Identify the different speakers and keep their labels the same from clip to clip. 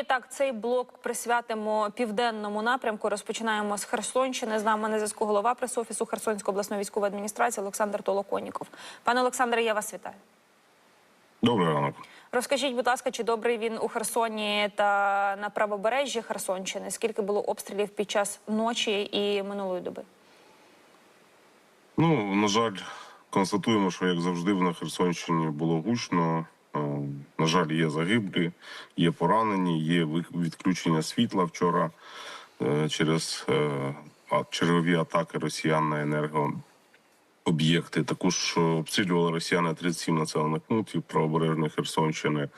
Speaker 1: І так, цей блок присвятимо південному напрямку. Розпочинаємо з Херсонщини. З нами на зв'язку голова пресофісу Херсонської обласної військової адміністрації Олександр Толоконіков. Пане Олександре, я вас вітаю.
Speaker 2: Добрий ранок.
Speaker 1: Розкажіть, будь ласка, чи добрий він у Херсоні та на правобережжі Херсонщини? Скільки було обстрілів під час ночі і минулої доби?
Speaker 2: Ну, на жаль, констатуємо, що як завжди на Херсонщині було гучно. Е, На жаль, є загиблі, є поранені, є відключення світла вчора е, через е, чергові атаки росіян на енергооб'єкти. Також обстрілювали росіяни 37 населених пунктів правобережної Херсонщини.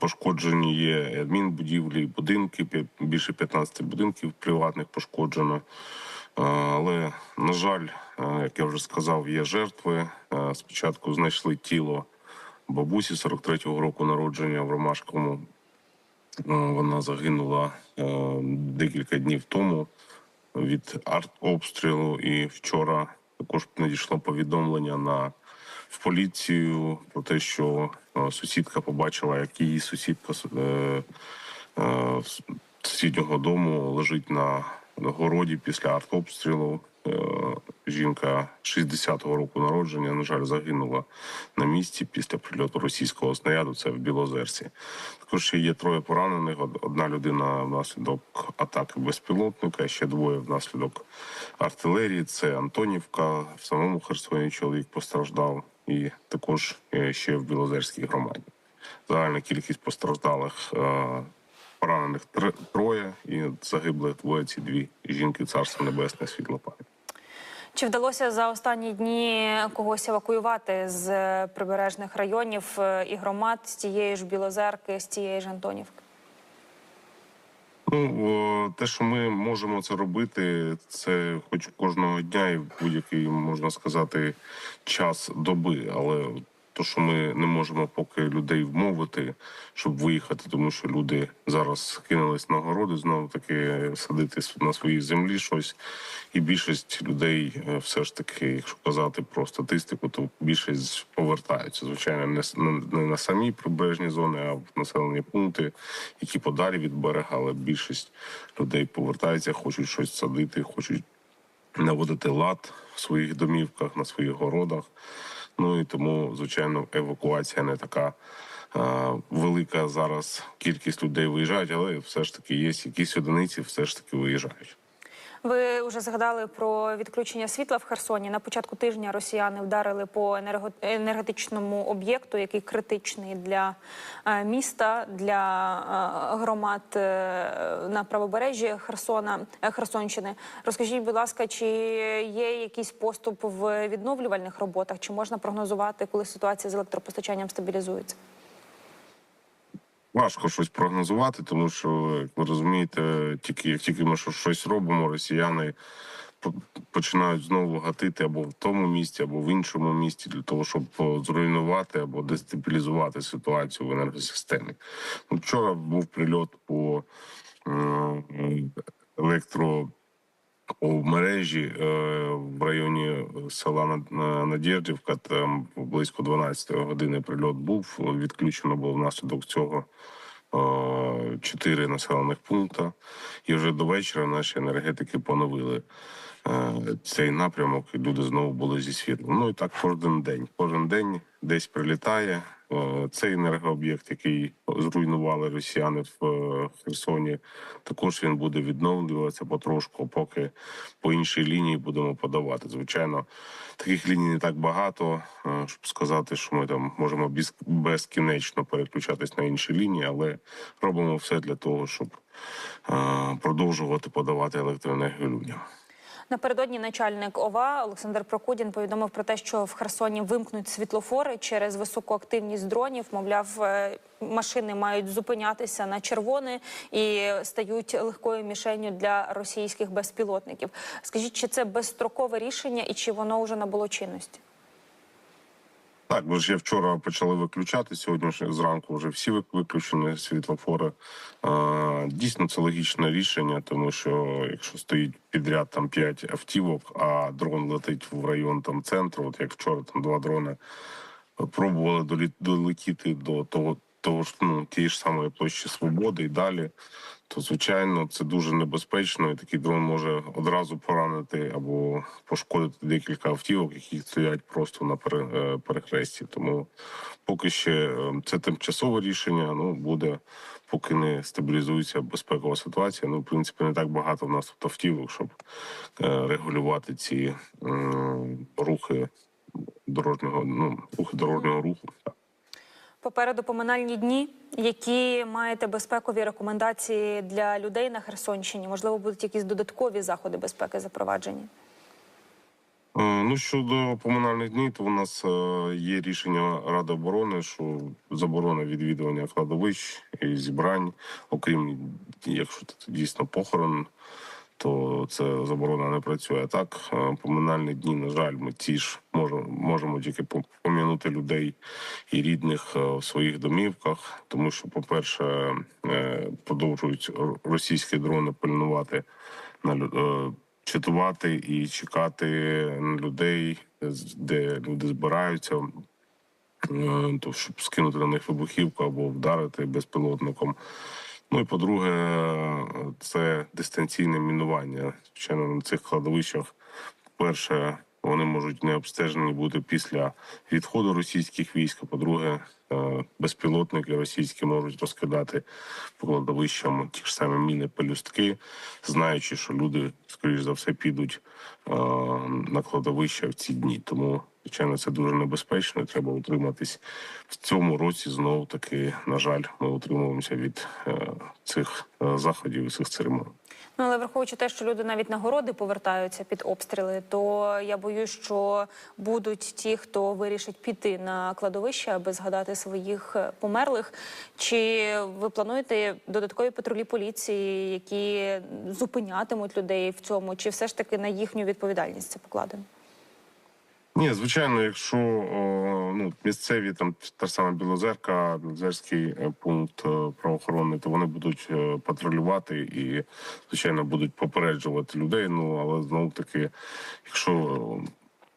Speaker 2: Пошкоджені є адмінбудівлі, будинки, більше 15 будинків приватних пошкоджено. Але, на жаль, як я вже сказав, є жертви. Спочатку знайшли тіло бабусі 43-го року народження в Ромашковому. Е, Вона загинула е, декілька днів тому від артобстрілу. І вчора також надійшло повідомлення на в поліцію про те, що е, сусідка побачила, як її сусідка сусіднього дому лежить на городі після артобстрілу. Жінка 60-го року народження, на жаль, загинула на місці після прильоту російського снаряду. Це в Білозерці. Також ще є троє поранених. Одна людина внаслідок атаки безпілотника, ще двоє внаслідок артилерії. Це Антонівка. В самому Херсоні чоловік постраждав, і також е, ще в Білозерській громаді. Загальна кількість постраждалих е, поранених троє і загиблих двоє. Ці дві жінки царство небесне світло пам'ять.
Speaker 1: Чи вдалося за останні дні когось евакуювати з е, прибережних районів е, і громад з тієї ж Білозерки, з тієї ж Антонівки?
Speaker 2: Ну, те, що ми можемо це робити, це хоч кожного дня і в будь-який можна сказати час доби. Але то, що ми не можемо поки людей вмовити, щоб виїхати, тому що люди зараз кинулись на городи, знову таки садити на своїй землі щось. І більшість людей, е, все ж таки, якщо казати про статистику, то більшість повертаються. Звичайно, не, на самі прибережні зони, а в населені пункти, які подалі від берега, але більшість людей повертаються, хочуть щось садити, хочуть наводити лад в своїх домівках, на своїх городах. Ну і тому, звичайно, евакуація не така а, велика зараз. Кількість людей виїжджають, але все ж таки є якісь одиниці, все ж таки виїжджають.
Speaker 1: Ви вже згадали про відключення світла в Херсоні. На початку тижня росіяни вдарили по енергетичному об'єкту, який критичний для е, міста, для е, громад е, на правобережжі Херсона Херсонщини. Розкажіть, будь ласка, чи є якийсь поступ в відновлювальних роботах? Чи можна прогнозувати, коли ситуація з електропостачанням стабілізується?
Speaker 2: Важко щось прогнозувати, тому що, як ви розумієте, тільки як тільки ми що- щось робимо, росіяни по- починають знову гатити або в тому місці, або в іншому місці для того, щоб зруйнувати або дестабілізувати ситуацію в енергосистемі. Вчора був прильот по м, електро. У мережі е, в районі села Над- Надєрдівка, там близько 12 години прильот був. Відключено було внаслідок цього е, чотири населених пункти. І вже до вечора наші енергетики поновили е, цей напрямок, і люди знову були зі світлом. Ну і так кожен день. Кожен день десь прилітає. Е, Цей енергооб'єкт, який зруйнували росіяни в е, Херсоні, також він буде відновлюватися потрошку, поки по іншій лінії будемо подавати. Звичайно, таких ліній не так багато, е, щоб сказати, що ми там можемо безкінечно переключатись на інші лінії, але робимо все для того, щоб продовжувати подавати електроенергію людям.
Speaker 1: Напередодні начальник ОВА Олександр Прокудін повідомив про те, що в Херсоні вимкнуть світлофори через високу активність дронів. Мовляв, е, машини мають зупинятися на червоне і стають легкою мішенню для російських безпілотників. Скажіть, чи це безстрокове рішення і чи воно вже набуло чинності?
Speaker 2: Так, бо ж я вчора почали виключати. Сьогодні ж зранку вже всі виключені світлофори. Дійсно, це логічне рішення, тому що якщо стоїть підряд там 5 автівок, а дрон летить в район там центру, от як вчора там два дрони пробували долетіти до того того ж ну тієї ж самої площі Свободи і далі, то звичайно це дуже небезпечно, і такий дрон може одразу поранити або пошкодити декілька автівок, які стоять просто на е, перехресті. Тому поки ще е, це тимчасове рішення. Ну буде, поки не стабілізується безпекова ситуація. Ну, в принципі, не так багато в нас тут автівок, щоб е, регулювати ці рухи дорожнього, ну рухи дорожнього руху.
Speaker 1: Попереду поминальні дні. Які маєте безпекові рекомендації для людей на Херсонщині? Можливо, будуть якісь додаткові заходи безпеки запроваджені?
Speaker 2: Е, Ну щодо поминальних днів, то у нас е, є рішення Ради оборони, що заборона відвідування кладовищ і зібрань, окрім якщо це дійсно похорон, то це заборона не працює. Так, е, поминальні дні, на жаль, ми ті ж можемо, можемо тільки по- пом'янути людей і рідних е, в своїх домівках, тому що, по-перше, е, продовжують російські дрони пильнувати на читувати і чекати на людей, де люди збираються, то щоб скинути на них вибухівку або вдарити безпілотником. Ну і по-друге, е, це дистанційне мінування. Звичайно, на цих кладовищах, перше, вони можуть не обстежені бути після відходу російських військ. а По-друге, е, безпілотники російські можуть розкидати по кладовищам ті ж самі міни пелюстки, знаючи, що люди, скоріш за все, підуть е, на кладовища в ці дні. Тому, звичайно, це дуже небезпечно. Треба утриматись в цьому році. Знову таки, на жаль, ми утримуємося від е, цих заходів і цих церемоній.
Speaker 1: Ну але враховуючи те, що люди навіть на городи повертаються під обстріли, то я боюсь, що будуть ті, хто вирішить піти на кладовище, аби згадати своїх е, померлих. Чи ви плануєте додаткові патрулі поліції, які зупинятимуть людей в цьому, чи все ж таки на їхню відповідальність це покладено?
Speaker 2: Ні, звичайно, якщо ну місцеві там та ж сама Білозерка, Білозерський е, пункт е, правоохоронний, то вони будуть е, патрулювати і звичайно будуть попереджувати людей. Ну але знову таки, якщо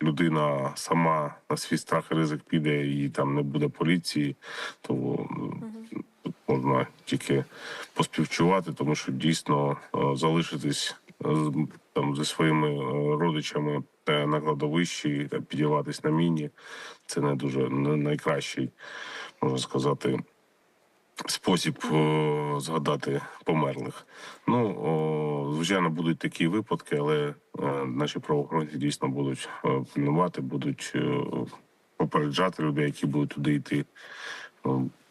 Speaker 2: людина сама на свій страх і ризик піде і там не буде поліції, то тут можна тільки поспівчувати, тому що дійсно залишитись там зі своїми е, родичами на кладовищі, та на міні. Це не дуже не найкращий, можна сказати, спосіб е, згадати померлих. Ну, о, звичайно, будуть такі випадки, але е, наші правоохоронці дійсно будуть е, пильнувати, будуть е, попереджати людей, які будуть туди йти.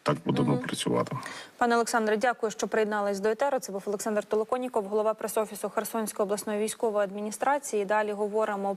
Speaker 2: Так будемо працювати.
Speaker 1: Пане Олександре, дякую, що приєднались до етеру. Це був Олександр Толоконіков, голова пресофісу Херсонської обласної військової адміністрації. Далі говоримо